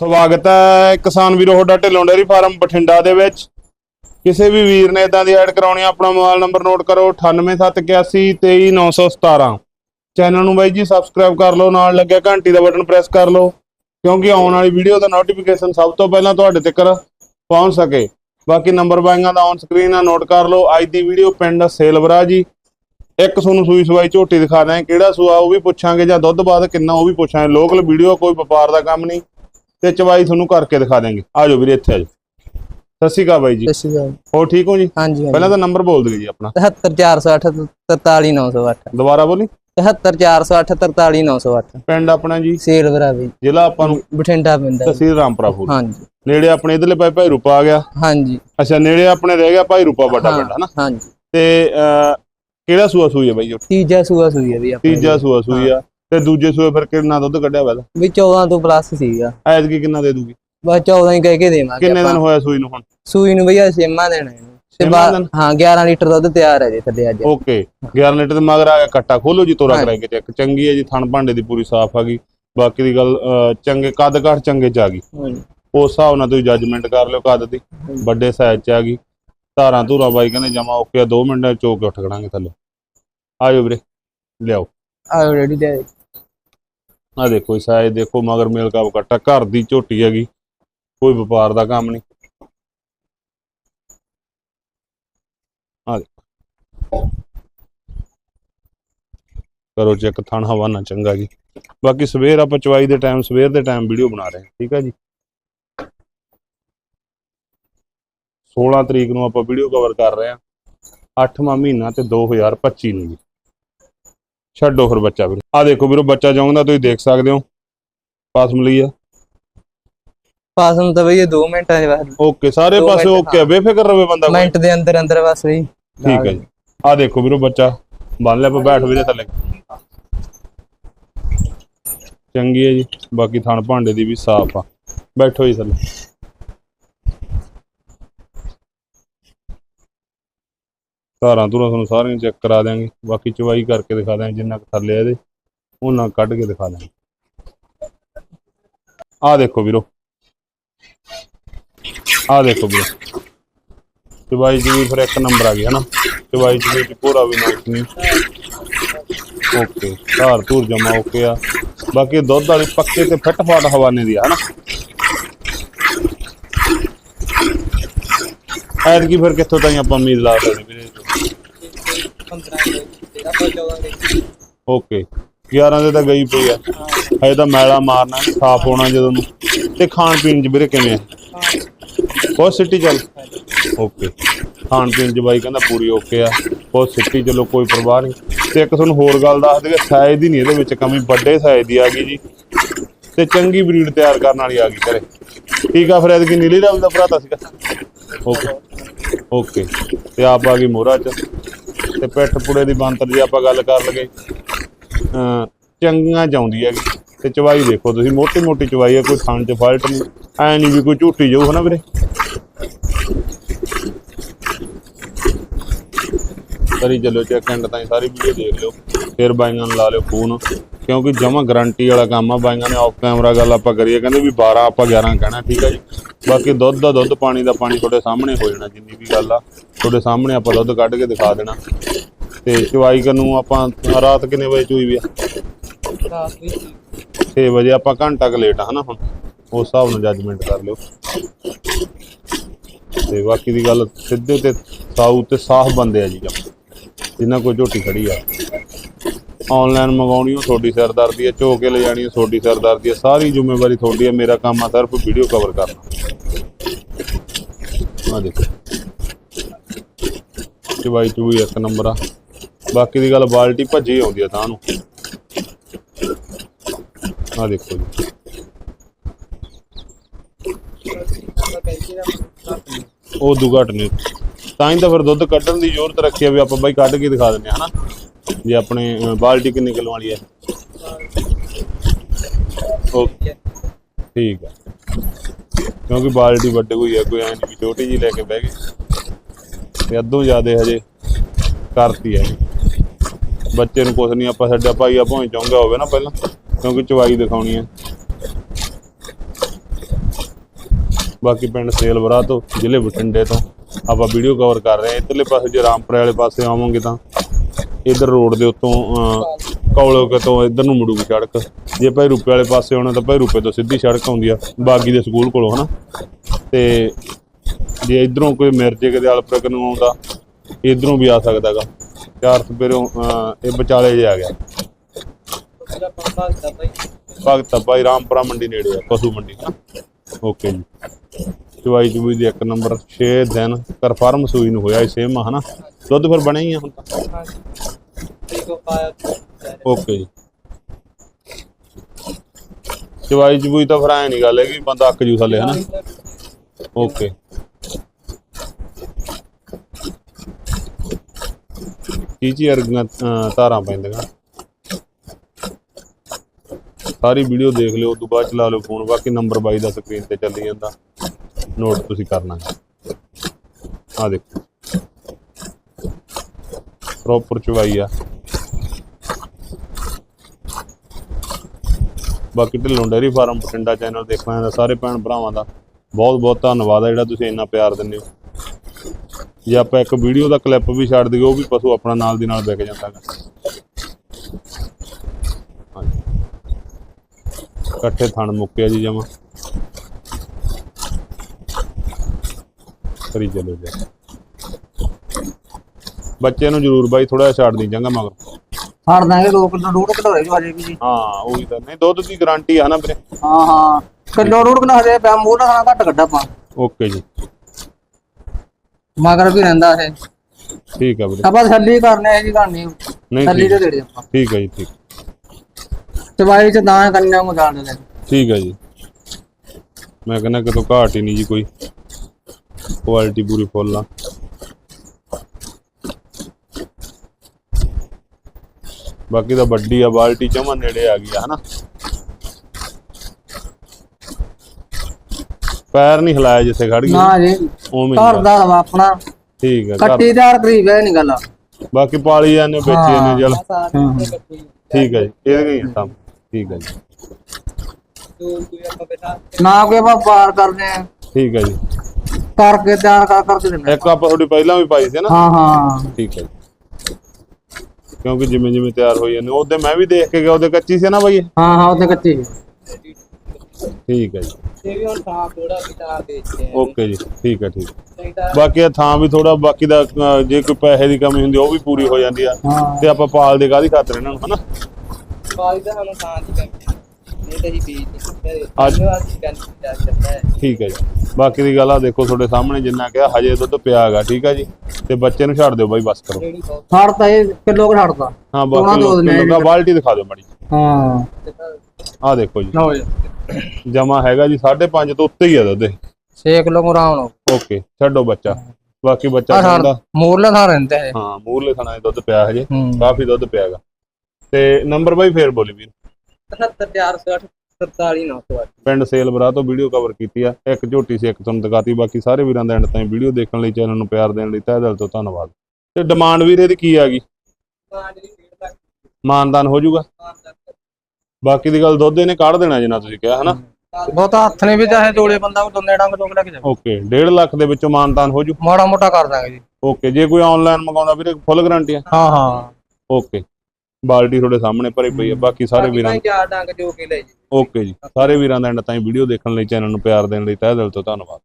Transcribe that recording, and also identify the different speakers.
Speaker 1: ਸਵਾਗਤ ਹੈ ਕਿਸਾਨ ਵੀਰੋ, ਤੁਹਾਡਾ ਢਿੱਲੋਂ ਡੇਅਰੀ ਫਾਰਮ ਬਠਿੰਡਾ ਦੇ ਵਿੱਚ। ਕਿਸੇ ਵੀ ਵੀਰ ਨੇ ਇਦਾਂ ਦੀ ਐਡ ਕਰਾਉਣੀ ਆਪਣਾ ਮੋਬਾਈਲ ਨੰਬਰ ਨੋਟ ਕਰੋ 9871823917 ਚੈਨਲ ਨੂੰ ਬਾਈ ਜੀ ਸਬਸਕ੍ਰਾਈਬ ਕਰ ਲਓ, ਨਾਲ ਲੱਗਿਆ ਘੰਟੀ ਦਾ ਬਟਨ ਪ੍ਰੈਸ ਕਰ ਲਓ, ਕਿਉਂਕਿ ਆਉਣ ਵਾਲੀ ਵੀਡੀਓ ਦਾ ਨੋਟੀਫਿਕੇਸ਼ਨ ਸਭ ਤੋਂ ਪਹਿਲਾਂ ਤੁਹਾਡੇ ਤੱਕ ਪਹੁੰਚ ਸਕੇ। ਬਾਕੀ ਨੰਬਰ ਬਾਈਆਂ ਦਾ ਔਨ ਸਕਰੀਨ ਆ ਨੋਟ ਕਰ ਲਓ, ਅੱਜ ਦੀ ਵੀਡੀਓ ਪਿੰਡ ਸੇਲਵਰਾ ਜੀ। ਇੱਕ ਤੁਹਾਨੂੰ ਸੂਈ ਸਵਾਈ ਝੋਟੀ ਦਿਖਾ ਦਾਂ ਕਿਹੜਾ ਸੂਆ ਉਹ ਵੀ ਪੁੱਛਾਂਗੇ, ਜਾਂ ਦੁੱਧ ਬਾਅਦ ਕਿੰਨਾ ਉਹ ਵੀ ਪੁੱਛਾਂਗੇ। ਲੋਕਲ ਵੀਡੀਓ, ਕੋਈ ਵਪਾਰ ਦਾ ਕੰਮ ਨਹੀਂ। ਤੇ ਚਵਾਈ ਤੁਹਾਨੂੰ ਕਰਕੇ ਦਿਖਾ ਦਾਂਗੇ ਆਜੋ ਵੀਰੇ ਇੱਥੇ ਆਜੋ ਸਤਿ ਸ਼੍ਰੀ ਅਕਾਲ ਬਾਈ ਜੀ।
Speaker 2: ਸਤਿ ਸ਼੍ਰੀ ਅਕਾਲ।
Speaker 1: ਹੋਰ ਠੀਕ ਹੋ ਜੀ?
Speaker 2: ਹਾਂਜੀ
Speaker 1: ਪਹਿਲਾਂ ਤਾਂ ਨੰਬਰ ਬੋਲ ਦਿਓ ਜੀ ਆਪਣਾ।
Speaker 2: 77408 43908
Speaker 1: ਦੁਬਾਰਾ ਬੋਲੀ।
Speaker 2: 77408 43908
Speaker 1: ਪਿੰਡ ਆਪਣਾ ਜੀ?
Speaker 2: ਸੇਲ ਬਰਾਬੀ
Speaker 1: ਜ਼ਿਲ੍ਹਾ ਆਪਾਂ ਨੂੰ
Speaker 2: ਬਠਿੰਡਾ ਪਿੰਡ ਹੈ
Speaker 1: ਤਹਿਸੀਲ ਰਾਮਪੁਰਾ ਫੂਲ
Speaker 2: ਹਾਂਜੀ।
Speaker 1: ਨੇੜੇ ਆਪਣੇ ਇਧਰਲੇ ਪਾਸੇ ਭਾਈ ਰੂਪਾ ਆ ਗਿਆ।
Speaker 2: ਹਾਂਜੀ।
Speaker 1: ਅੱਛਾ ਨੇੜੇ ਆਪਣੇ ਰਹਿ ਗਿਆ ਭਾਈ ਰੂਪਾ
Speaker 2: ਹਾਂ,
Speaker 1: ਪਿੰਡ ਹਨਾ?
Speaker 2: ਹਾਂਜੀ।
Speaker 1: ਤੇ ਕਿਹੜਾ ਸੂਆ ਸੂਈ ਹੈ ਬਾਈ ਜੀ?
Speaker 2: ਤੀਜਾ ਸੂਆ ਸੂਈ ਹੈ ਵੀ ਆਪਣੇ
Speaker 1: ਤੀਜਾ ਸੂਆ ਸੂਈ ਆ। ਤੇ ਦੂਜੇ ਸੂਏ ਫਿਰ ਕਿੰਨਾ ਦੁੱਧ ਕੱਢਿਆ ਵਾ
Speaker 2: ਵੀ 14 ਤੋਂ ਪਲੱਸ ਸੀਗਾ।
Speaker 1: ਐਤਕੀ ਕਿੰਨਾ ਦੇ ਦੂਗੀ?
Speaker 2: ਬਸ 14 ਹੀ ਕਹਿ ਕੇ ਦੇਵਾਂਗੇ
Speaker 1: ਕਿੰਨੇ ਦਿਨ। ਹੋਇਆ ਸੂਈ ਨੂੰ ਹੁਣ?
Speaker 2: ਸੂਈ ਨੂੰ ਭਈਆ ਦੇਣਾ
Speaker 1: ਛੇਵਾਂ
Speaker 2: ਬਾਅਦ
Speaker 1: ਦਿਨ?
Speaker 2: ਹਾਂ 11 ਲੀਟਰ ਦੁੱਧ ਤਿਆਰ ਹੈ ਜੀ ਥੱਲੇ ਅੱਜ।
Speaker 1: ਓਕੇ 11 ਲੀਟਰ ਦੇ ਮਗਰ ਆ ਗਿਆ ਕੱਟਾ। ਖੋਲੋ ਜੀ ਤੋਰਾ। ਕਰਾਈ ਕੇ ਚੈੱਕ। ਚੰਗੀ ਹੈ ਜੀ ਥਣ ਭਾਂਡੇ ਦੀ ਪੂਰੀ ਸਾਫ਼ ਆ ਗਈ। ਬਾਕੀ ਦੀ ਗੱਲ ਚੰਗੇ ਕੱਦ ਕਾਠ ਚੰਗੇ ਚ ਆ ਗਈ। ਉਸ ਹਿਸਾਬ ਨਾਲ ਤੁਸੀਂ ਜੱਜਮੈਂਟ ਕਰ ਲਿਓ ਕੱਦ ਦੀ। ਵੱਡੇ ਸਾਈਜ਼ ਚ ਆ ਗਈ। ਧਾਰਾਂ ਧੂਰਾ ਬਾਈ ਕਹਿੰਦੇ ਜਮਾ ਓਕੇ ਆ 2 ਮਿੰਟਾਂ ਚ ਚੋ ਕੇ ਉੱਠ ਖੜਾਂਗੇ ਥੱਲੇ। ਆਜੋ ਵੀਰੇ ਲਿਆਓ।
Speaker 2: ਆਹ ਰੈਡੀ ਦੇ
Speaker 1: ਆ ਦੇਖੋ ਸਾਈਜ਼ ਦੇਖੋ ਮਗਰ ਮੇਲ ਕਾਬ ਕੱਟਾ, ਘਰ ਦੀ ਝੋਟੀ ਹੈਗੀ, ਕੋਈ ਵਪਾਰ ਦਾ ਕੰਮ ਨਹੀਂ। ਆ ਦੇਖੋ। ਕਰੋ ਚੈੱਕ, ਥਣ ਹਵਾ ਨਾ ਚੰਗਾ ਜੀ। ਬਾਕੀ ਸਵੇਰ ਆਪਾਂ ਚਵਾਈ ਦੇ ਟਾਈਮ, ਸਵੇਰ ਦੇ ਟਾਈਮ ਵੀਡੀਓ ਬਣਾ ਰਹੇ ਹਾਂ, ਠੀਕ ਹੈ ਜੀ। 16 ਤਰੀਕ ਨੂੰ ਆਪਾਂ ਵੀਡੀਓ ਕਵਰ ਕਰ ਰਹੇ ਹਾਂ 8ਵਾਂ ਮਹੀਨਾ ਤੇ 2025 ਨੂੰ ਜੀ। ਛੱਡੋ ਫਿਰ ਬੱਚਾ ਵੀਰੇ। ਆ ਦੇਖੋ ਵੀਰੋ ਬੱਚਾ ਚਾਹੁੰਦਾ ਤੁਸੀਂ ਦੇਖ ਸਕਦੇ ਹੋ। ਪਾਸਮ ਲਈ ਆ।
Speaker 2: ਪਾਸਨ ਤਾਂ ਭਈਆ 2 ਮਿੰਟਾਂ ਦੇ ਬਾਅਦ।
Speaker 1: ਓਕੇ ਸਾਰੇ
Speaker 2: ਦੋ
Speaker 1: ਪਾਸੇ
Speaker 2: ਮਿੰਟ,
Speaker 1: ਓਕੇ ਆ। ਬੇਫਿਕਰ ਰਵੇ ਬੰਦਾ ਕੋਈ।
Speaker 2: ਮਿੰਟ ਦੇ ਅੰਦਰ ਅੰਦਰ ਬਸ ਬਈ।
Speaker 1: ਠੀਕ ਹੈ ਜੀ। ਆ ਦੇਖੋ ਵੀਰੋ ਬੱਚਾ ਬੰਨ ਲਿਆ ਆਪਾਂ ਬੈਠ ਵੀਰੇ ਥੱਲੇ। ਚੰਗੀ ਹੈ ਜੀ। ਬਾਕੀ ਥਣ ਭਾਂਡੇ ਦੀ ਵੀ ਸਾਫ਼ ਆ। ਬੈਠੋ ਜੀ ਥੱਲੇ। ਧਾਰਾਂ ਧੁਰਾਂ ਤੁਹਾਨੂੰ ਸਾਰੀਆਂ ਚੈੱਕ ਕਰਾ ਦਿਆਂਗੇ। ਬਾਕੀ ਚਵਾਈ ਕਰਕੇ ਦਿਖਾ ਦਿਆਂਗੇ, ਜਿੰਨਾ ਕੁ ਥੱਲੇ ਆ ਇਹਦੇ, ਉਹਨਾਂ ਕੱਢ ਕੇ ਦਿਖਾ ਦਿਆਂਗੇ। ਆ ਦੇਖੋ ਵੀਰੋ। ਆ ਦੇਖੋ ਵੀਰੋ। ਚਵਾਈ ਜੀ ਵੀ ਫਿਰ ਇੱਕ ਨੰਬਰ ਆ ਗਿਆ ਨਾ ਚਵਾਈ ਜੀ ਵਿੱਚ ਪੂਰਾ ਵੀ ਨੋਟ ਨਹੀਂ। ਓਕੇ, ਧਾਰ ਧੂਰ ਜਮਾ ਓਕੇ ਆ। ਬਾਕੀ ਦੁੱਧ ਵਾਲੀ ਪੱਕੇ ਤੇ ਫਿੱਟ ਫਾਟ ਹਵਾਨੇ ਦੀ ਆ, ਹਨਾ? ਐਤਕੀ ਫਿਰ ਕਿੱਥੋਂ ਤਾਈਂ ਆਪਾਂ ਉਮੀਦ ਲਾ ਸਕਦੇ ਵੀਰੇ
Speaker 2: 15
Speaker 1: ਓਕੇ 11 ਦੇ ਤਾਂ ਗਈ ਪਈ ਆ। ਹਜੇ ਤਾਂ ਮੈਲਾ ਮਾਰਨਾ, ਸਾਫ਼ ਹੋਣਾ ਜਦੋਂ ਨੂੰ। ਤੇ ਖਾਣ ਪੀਣ ਚ ਵੀਰੇ ਕਿਵੇਂ ਆ? ਬਹੁਤ ਸਿੱਟੀ ਚੱਲ। ਓਕੇ, ਖਾਣ ਪੀਣ ਚ ਬਾਈ ਕਹਿੰਦਾ ਪੂਰੀ ਓਕੇ ਆ। ਬਹੁਤ ਸਿੱਟੀ, ਚਲੋ ਕੋਈ ਪਰਵਾਹ ਨਹੀਂ। ਤੇ ਇੱਕ ਤੁਹਾਨੂੰ ਹੋਰ ਗੱਲ ਦੱਸ ਦਈਏ ਸਾਈਜ਼ ਦੀ ਨਹੀਂ ਇਹਦੇ ਵਿੱਚ ਕਮੀ, ਵੱਡੇ ਸਾਈਜ਼ ਦੀ ਆ ਗਈ ਜੀ। ਤੇ ਚੰਗੀ ਬਰੀਡ ਤਿਆਰ ਕਰਨ ਵਾਲੀ ਆ ਗਈ ਘਰੇ। ਠੀਕ ਆ, ਫਿਰ ਇਹਦੀ ਨੀਲੀ ਰੰਗ ਦਾ ਭਰਾਤਾ ਸੀਗਾ। ਓਕੇ ਓਕੇ ਤੇ ਆਪ ਆ ਗਈ ਮੋਹਰਾ ਚ। ਤੇ ਪਿੱਠ ਪੁੜੇ ਦੀ ਬੰਤਰ ਦੀ ਆਪਾਂ ਗੱਲ ਕਰ ਲਗੇ ਅਮ ਚੰਗੀਆਂ ਜਾਉਂਦੀ ਹੈਗੀ। ਤੇ ਚਵਾਈ ਦੇਖੋ ਤੁਸੀਂ, ਮੋਟੀ ਮੋਟੀ ਚਵਾਈ ਹੈ, ਕੋਈ ਖਾਣ ਚ ਫਾਲਟ ਨਹੀਂ। ਐ ਨਹੀਂ ਵੀ ਕੋਈ ਝੂਠੀ ਜਾਊ, ਹਨਾ ਵੀਰੇ? ਕਰੀ ਚੱਲੋ ਚੈੱਕ ਐਂਡ ਤਾਈਂ, ਸਾਰੀ ਵੀਡੀਓ ਦੇਖ ਲਿਓ। ਫਿਰ ਬਾਈਆਂ ਨੂੰ ਲਾ ਲਿਓ ਫੋਨ ਕਿਉਂਕਿ ਜਮਾ ਗਾਰੰਟੀ ਵਾਲਾ ਕੰਮ ਆ, ਬਾਈਆਂ ਨੇ ਆਫ ਕੈਮਰਾ ਗੱਲ ਆਪਾਂ ਕਰੀਏ, ਕਹਿੰਦੇ ਵੀ 12 ਆਪਾਂ 11 ਕਹਿਣਾ, ਠੀਕ ਆ ਜੀ? ਬਾਕੀ ਦੁੱਧ ਦਾ ਦੁੱਧ, ਪਾਣੀ ਦਾ ਪਾਣੀ ਤੁਹਾਡੇ ਸਾਹਮਣੇ ਹੋ ਜਾਣਾ, ਜਿੰਨੀ ਵੀ ਗੱਲ ਆ, ਤੁਹਾਡੇ ਸਾਹਮਣੇ ਆਪਾਂ ਦੁੱਧ ਕੱਢ ਕੇ ਦਿਖਾ ਦੇਣਾ। ਤੇ ਚਵਾਈ ਕਰਨ ਨੂੰ ਆਪਾਂ ਰਾਤ ਕਿੰਨੇ ਵਜੇ ਚੋਈ ਵੀ ਆ? 6 ਵਜੇ, ਆਪਾਂ ਘੰਟਾ ਕੁ ਲੇਟ ਆ, ਹਨਾ ਹੁਣ? ਉਸ ਹਿਸਾਬ ਨਾਲ ਜੱਜਮੈਂਟ ਕਰ ਲਿਓ। ਤੇ ਬਾਕੀ ਦੀ ਗੱਲ ਸਿੱਧੇ ਤੇ ਸਾਊ ਤੇ ਸਾਫ਼ ਬੰਦੇ ਆ ਜੀ ਜਮ। ਜਿੰਨਾ ਕੋਈ ਝੋਟੀ ਖੜੀ ਆ। ਆਨਲਾਈਨ ਮੰਗਾਉਣੀ ਉਹ ਤੁਹਾਡੀ ਸਰਦਾਰਦੀ ਹੈ ਝੋ ਕੇ ਲੈ ਜਾਣੀ ਉਹ ਤੁਹਾਡੀ ਸਰਦਾਰਦੀ ਹੈ ਸਾਰੀ ਜ਼ਿੰਮੇਵਾਰੀ ਤੁਹਾਡੀ ਹੈ ਮੇਰਾ ਕੰਮ ਆ, ਸਿਰਫ ਵੀਡੀਓ ਕਵਰ ਕਰਨਾ। ਆ ਦੇਖੋ। ਚਵਾਈ ਚੂਈ ਇੱਕ ਨੰਬਰ ਆ। ਬਾਕੀ ਦੀ ਗੱਲ ਬਾਲਟੀ ਭੱਜੀ ਆਉਂਦੀ ਆ ਤਾਂ ਨੂੰ। ਆ ਦੇਖੋ ਜੀ। ਉਹ ਦੁਗਟ ਨੇ ਤਾਂ ਹੀ ਤਾਂ ਫਿਰ ਦੁੱਧ ਕੱਢਣ ਦੀ ਜ਼ਰੂਰਤ ਰੱਖੀ ਆ ਵੀ ਆਪਾਂ ਬਾਈ ਕੱਢ ਕੇ ਦਿਖਾ ਦਿੰਦੇ ਆ, ਹਨਾ? ਜੇ ਆਪਣੇ ਅਹ, ਬਾਲਟੀ ਕਿੰਨੇ ਕਿਲੋ ਵਾਲੀ ਹੈ? ਓਕੇ ਠੀਕ ਹੈ। ਕਿਉਂਕਿ ਬਾਲਟੀ ਵੱਡੇ ਕੋਈ ਹੈ ਕੋਈ ਐਂ ਵੀ ਛੋਟੀ ਜੀ ਲੈ ਕੇ ਬਹਿ ਗਏ ਤੇ ਅੱਧੋਂ ਜ਼ਿਆਦੇ ਹਜੇ ਕਰਤੀ ਹੈ। ਬੱਚੇ ਨੂੰ ਕੁਛ ਨਹੀਂ ਆਪਾਂ ਸਾਡਾ ਭਾਈ ਆ ਪਹੁੰਚ ਚਾਹੁੰਗਾ ਹੋਵੇ ਨਾ ਪਹਿਲਾਂ ਕਿਉਂਕਿ ਚਵਾਈ ਦਿਖਾਉਣੀ ਹੈ। ਬਾਕੀ ਪਿੰਡ ਸੇਲਵਰਾ ਤੋਂ ਜ਼ਿਲ੍ਹੇ ਬਠਿੰਡੇ ਤੋਂ ਆਪਾਂ ਵੀਡੀਓ ਕਵਰ ਕਰ ਰਹੇ ਹਾਂ। ਇੱਧਰਲੇ ਪਾਸੇ ਜੇ ਰਾਮਪੁਰੇ ਵਾਲੇ ਪਾਸੇ ਆਵਾਂਗੇ ਤਾਂ ਇੱਧਰ ਰੋਡ ਦੇ ਉੱਤੋਂ ਅਹ, ਤੋਂ ਇੱਧਰ ਨੂੰ ਮੁੜੂਗੀ ਸੜਕ। ਜੇ ਭਾਈ ਰੂਪੇ ਵਾਲੇ ਪਾਸੇ ਆਉਣਾ ਤਾਂ ਭਾਈ ਰੂਪੇ ਤੋਂ ਸਿੱਧੀ ਸੜਕ ਆਉਂਦੀ ਆ ਬਾਗੀ ਦੇ ਸਕੂਲ ਕੋਲੋਂ ਹਨਾ? ਤੇ ਜੇ ਇਧਰੋਂ ਕੋਈ ਮਿਰਜੇ ਕਦੇ ਦੇ ਆਲਪ੍ਰਕ ਨੂੰ ਆਉਂਦਾ ਇਧਰੋਂ ਵੀ ਆ ਸਕਦਾਗਾ ਚਾਰ ਸਪੇਰੋਂ ਇਹ ਵਿਚਾਲੇ ਜੇ ਆ ਗਿਆ। ਭਗਤ ਭਾਈ ਰਾਮਪੁਰਾ ਮੰਡੀ ਨੇੜੇ ਆ ਪਸ਼ੂ ਮੰਡੀ ਓਕੇ ਜੀ। ਚਵਾਈ ਚੁਈ ਦੀ ਇੱਕ ਨੰਬਰ 6 ਦਿਨ ਕਨਫਰਮ ਸੂਈ ਨੂੰ ਹੋਇਆ ਸੇਮ ਹਨਾ? ਦੁੱਧ ਫਿਰ ਬਣਿਆ ਹੀ ਆ ਹੁਣ ਤਾਂ। ਓਕੇ ਜੀ। ਚਵਾਈ ਚੁਈ ਤਾਂ ਫਿਰ ਐ ਨਹੀਂ ਗੱਲ ਹੈਗੀ ਬੰਦਾ ਅੱਕ ਜੂ ਥੱਲੇ ਹਨਾ? ਓਕੇ ਕੀ ਚੀ ਅਰਗੀਆਂ ਅਹ, ਧਾਰਾਂ ਪੈਂਦੀਆਂ? ਸਾਰੀ ਵੀਡੀਓ ਦੇਖ ਲਿਓ ਉਸ ਤੋਂ ਬਾਅਦ ਚਲਾ ਲਿਓ ਫੋਨ ਬਾਕੀ ਨੰਬਰ ਬਾਈ ਦਾ ਸਕਰੀਨ ਤੇ ਚੱਲੀ ਜਾਂਦਾ। ਨੋਟ ਤੁਸੀਂ ਕਰਨਾ ਆ ਦੇਖੋ। ਪ੍ਰੋਪਰ ਚਵਾਈ ਆ। ਬਾਕੀ Dhillon dairy farm Bathinda channel ਦੇਖਣ ਦਾ ਸਾਰੇ ਭੈਣ ਭਰਾਵਾਂ ਦਾ ਬਹੁਤ ਬਹੁਤ ਧੰਨਵਾਦ ਆ ਜਿਹੜਾ ਤੁਸੀਂ ਇੰਨਾ ਪਿਆਰ ਦਿੰਦੇ ਹੋ। ਜੇ ਆਪਾਂ ਇੱਕ ਵੀਡੀਓ ਦਾ ਕਲਿੱਪ ਵੀ ਛੱਡ ਦਈਏ, ਉਹ ਵੀ ਪਸ਼ੂ ਆਪਣਾ ਨਾਲ ਦੀ ਨਾਲ ਵਿਕ ਜਾਂਦਾ ਗਾ ਹਾਂਜੀ। ਇਕੱਠੇ ਥਣ ਮੁੱਕਿਆ ਜੀ ਜਮਾ। ਕਰੀ ਚਲੋ ਜੀ। ਬੱਚੇ ਨੂੰ ਜ਼ਰੂਰ ਬਾਈ ਥੋੜਾ ਛੱਡ ਦੀ ਚੰਗਾ ਮਗਰ।
Speaker 3: ਛੱਡ ਦਾਂਗੇ 2 ਕਿਲੋ ਡੂਢ ਘਟੋਰੇ ਜੋ ਹਜੇ ਵੀ ਜੀ।
Speaker 1: ਹਾਂ ਉਹੀ ਤਾਂ। ਨਹੀਂ ਦੁੱਧ ਦੀ ਗਾਰੰਟੀ ਆ ਨਾ ਵੀਰੇ।
Speaker 3: ਹਾਂ ਹਾਂ। ਕਿਲੋ ਡੂਢ ਕਿਲੋ ਹਜੇ ਪਿਆ ਮੂੰਹ ਦਾ ਖਾਣਾ ਘੱਟ ਕੱਢਾ ਆਪਾਂ।
Speaker 1: ਓਕੇ ਜੀ।
Speaker 3: ਮਗਰ ਵੀ ਰਹਿੰਦਾ ਇਹ।
Speaker 1: ਠੀਕ ਆ ਵੀਰੇ।
Speaker 3: ਆਪਾਂ ਥੱਲੀ ਕਰਨੇ ਇਹ ਜੀ ਕਰਨੀ
Speaker 1: ਨਹੀਂ
Speaker 3: ਥੱਲੀ ਤੇ ਦੇੜੀ ਆਪਾਂ।
Speaker 1: ਠੀਕ ਹੈ ਜੀ ਠੀਕ।
Speaker 3: ਚਵਾਈ ਚ ਦਾਂ ਕੰਨਿਆ ਨੂੰ ਜਾਣ ਦੇ।
Speaker 1: ਠੀਕ ਹੈ ਜੀ। ਮੈਂ ਕਹਿੰਦਾ ਕਿਤੋਂ ਘਾਟ ਹੀ ਨਹੀਂ ਜੀ ਕੋਈ। ਕੁਆਲਿਟੀ ਪੂਰੀ ਫੁੱਲ ਆ। ਬਾਕੀ ਤਾਂ ਵੱਡੀ ਆ ਬਾਲਟੀ ਜਮਾ ਨੇੜੇ ਆ ਗਈ ਆ ਹਨਾ। ਪੈਰ ਨਹੀਂ ਹਿਲਾਇਆ ਜਿੱਥੇ ਖੜ ਗਈ।
Speaker 3: ਨਾ ਜੀ
Speaker 1: ਉਵੇਂ ਹੀ
Speaker 3: ਘਰ
Speaker 1: ਬਸ।
Speaker 3: ਦਾ ਵਾ ਆਪਣਾ
Speaker 1: ਠੀਕ ਹੈ ਘਰ
Speaker 3: ਕੱਟੀ ਦਾਰ ਕਰੀਬ ਹੈ ਨਹੀਂ ਗੱਲ।
Speaker 1: ਬਾਕੀ ਪਾਲੀ ਜਾਂਦੇ ਵੇਚੀ ਜਾਂਦੇ ਜਲ ਠੀਕ ਹੈ ਜੀ ਇਹ ਗਈ ਤਾਂ ਠੀਕ ਹੈ ਜੀ।
Speaker 3: ਨਾ ਕੋਈ ਆਪਾਂ ਪਾਰ ਕਰਦੇ ਆ।
Speaker 1: ਠੀਕ ਹੈ ਜੀ।
Speaker 3: ਕਰਕੇ ਤਿਆਰ ਕਰ ਕਰਕੇ ਦਿੰਦੇ
Speaker 1: ਇੱਕ ਆਪਾਂ ਤੁਹਾਡੀ ਪਹਿਲਾਂ ਵੀ ਪਾਈ ਸੀ ਨਾ।
Speaker 3: ਹਾਂ ਹਾਂ।
Speaker 1: ਠੀਕ ਹੈ। ਜੀ ਕਿਉਂਕਿ ਜਿਵੇਂ ਜਿਵੇਂ ਤਿਆਰ ਹੋਈ ਜਾਂਦੇ ਉਹਦੇ ਮੈਂ ਵੀ ਦੇਖ ਕੇ ਗਿਆ ਉਹਦੇ ਕੱਚੀ ਸੀ ਨਾ ਬਾਈ ਇਹ?
Speaker 3: ਹਾਂ ਹਾਂ ਉਹਦੇ ਕੱਚੀ
Speaker 1: ਠੀਕ ਹੈ ਜੀ।
Speaker 2: ਇਹ ਵੀ ਹੁਣ ਤਾਂ ਥੋੜਾ ਵਿਚਾਰ ਦੇਖਦੇ
Speaker 1: ਓਕੇ ਜੀ ਠੀਕ ਹੈ ਠੀਕ
Speaker 2: ਨਹੀਂ ਤਾਂ
Speaker 1: ਬਾਕੀ ਇਹ ਥਾਂ ਵੀ ਥੋੜਾ ਬਾਕੀ ਦਾ ਜੇ ਕੋਈ ਪੈਸੇ ਦੀ ਕਮੀ ਹੁੰਦੀ ਉਹ ਵੀ ਪੂਰੀ ਹੋ ਜਾਂਦੀ ਆ।
Speaker 3: ਹਾਂ।
Speaker 1: ਤੇ ਆਪਾਂ ਪਾਲਦੇ ਕਾਹਦੀ ਖਾਤਰ ਇਹਨਾਂ ਨੂੰ ਹਨਾ?
Speaker 2: ਬਾਈ ਦਾ ਸਾਨੂੰ ਤਾਂ ਦੀ ਕੰਪਨੀ ਨਹੀਂ ਤਾਂ ਹੀ ਬੀਜ
Speaker 1: ਅੱਜ- ਠੀਕ ਹੈ ਜੀ। ਬਾਕੀ ਦੀ ਗੱਲ ਆ ਦੇਖੋ ਤੁਹਾਡੇ ਸਾਹਮਣੇ ਜਿੰਨਾ ਕਿਹਾ ਹਜੇ ਦੁੱਧ ਪਿਆ ਹੈਗਾ ਠੀਕ ਹੈ ਜੀ। ਤੇ ਬੱਚੇ ਨੂੰ ਛੱਡ ਦਿਓ ਬਾਈ ਬਸ ਕਰੋ।
Speaker 3: ਛੱਡਦਾ ਇਹ ਕਿਲੋ ਕੁ ਛੱਡਦਾ
Speaker 1: ਹਾਂ ਬਾਕੀ ਕਿਲੋ ਬਾਲਟੀ ਦਿਖਾ ਦਿਓ ਮਾੜੀ
Speaker 3: ਹਾਂ।
Speaker 1: ਆ ਦੇਖੋ ਜੀ। ਜਮਾ ਹੈਗਾ ਜੀ 5.5 ਤੋਂ ਉੱਤੇ ਹੀ ਆ ਦੁੱਧ
Speaker 3: 6 ਕਿਲੋ ਨਾਲ।
Speaker 1: ਓਕੇ ਛੱਡੋ ਬੱਚਾ। ਬਾਕੀ ਬੱਚਾ ਕਹਿੰਦਾ
Speaker 3: ਮੂਰਲੇ ਥਾਂ ਰਹਿੰਦੇ ਹੈ
Speaker 1: ਹਾਂ ਮੂਰਲੇ ਦੇ ਦੁੱਧ ਪਿਆ ਹਜੇ। ਕਾਫੀ ਦੁੱਧ ਪਿਆਗਾ ਤੇ ਨੰਬਰ ਬਾਈ ਫੇਰ ਬੋਲੀ ਵੀਰ।
Speaker 2: 77460 47908
Speaker 1: ਪਿੰਡ ਸੇਲਬਰਾ ਤੋਂ ਵੀਡੀਓ ਕਵਰ ਕੀਤੀ ਆ। ਇੱਕ ਝੋਟੀ ਸੀ ਇੱਕ ਤੁਹਾਨੂੰ ਦਿਖਾਤੀ। ਬਾਕੀ ਸਾਰੇ ਵੀਰਾਂ ਦਾ ਐਂਡ ਤਾਈਂ ਵੀਡੀਓ ਦੇਖਣ ਲਈ ਚੈਨਲ ਨੂੰ ਪਿਆਰ ਦੇਣ ਲਈ ਤਹਿ ਦਿਲ ਤੋਂ ਧੰਨਵਾਦ। ਤੇ ਡਿਮਾਂਡ ਵੀਰ ਇਹਦੀ ਕੀ ਆ ਗਈ? ਮਾਨਦਾਨ ਹੋ ਜਾਊਗਾ? ਬਾਕੀ ਦੀ ਗੱਲ ਦੁੱਧ ਇਹਨੇ ਕੱਢ ਦੇਣਾ ਜਿੰਨਾ ਤੁਸੀਂ ਕਿਹਾ ਹਨਾ?
Speaker 3: ਬਹੁਤਾ ਹੱਥ ਨੇ ਵੀ ਚਾਹੇ ਜੋੜੇ ਬੰਦਾ ਕੋ ਦੁੰਨੇ ਡੰਗ ਚੋਕ ਲੈ ਕੇ ਜਾਵੇ
Speaker 1: ਓਕੇ 1.5 ਲੱਖ ਦੇ ਵਿੱਚੋਂ ਮਾਨਦਾਨ ਹੋ ਜੂ
Speaker 3: ਮਾੜਾ ਮੋਟਾ ਕਰ ਦਾਂਗੇ ਜੀ।
Speaker 1: ਓਕੇ ਜੇ ਕੋਈ ਆਨਲਾਈਨ ਮੰਗਾਉਂਦਾ ਵੀਰੇ ਫੁੱਲ ਗਾਰੰਟੀ ਆ?
Speaker 3: ਹਾਂ ਹਾਂ।
Speaker 1: ਓਕੇ। ਬਾਲਟੀ ਤੁਹਾਡੇ ਸਾਹਮਣੇ ਭਰੀ ਪਈ ਆ ਬਾਕੀ ਸਾਰੇ ਵੀਰਾਂ
Speaker 2: ਭਾਈ ਚਾਰ ਡੰਗ ਜੋ ਕੇ ਲੈ ਜੀ।
Speaker 1: ਓਕੇ ਜੀ। ਸਾਰੇ ਵੀਰਾਂ ਦਾ ਐਂਡ ਤਾਈਂ ਵੀਡੀਓ ਦੇਖਣ ਲਈ ਚੈਨਲ ਨੂੰ ਪਿਆਰ ਦੇਣ ਲਈ ਤਹਿ ਦਿਲ ਤੋਂ ਧੰਨਵਾਦ।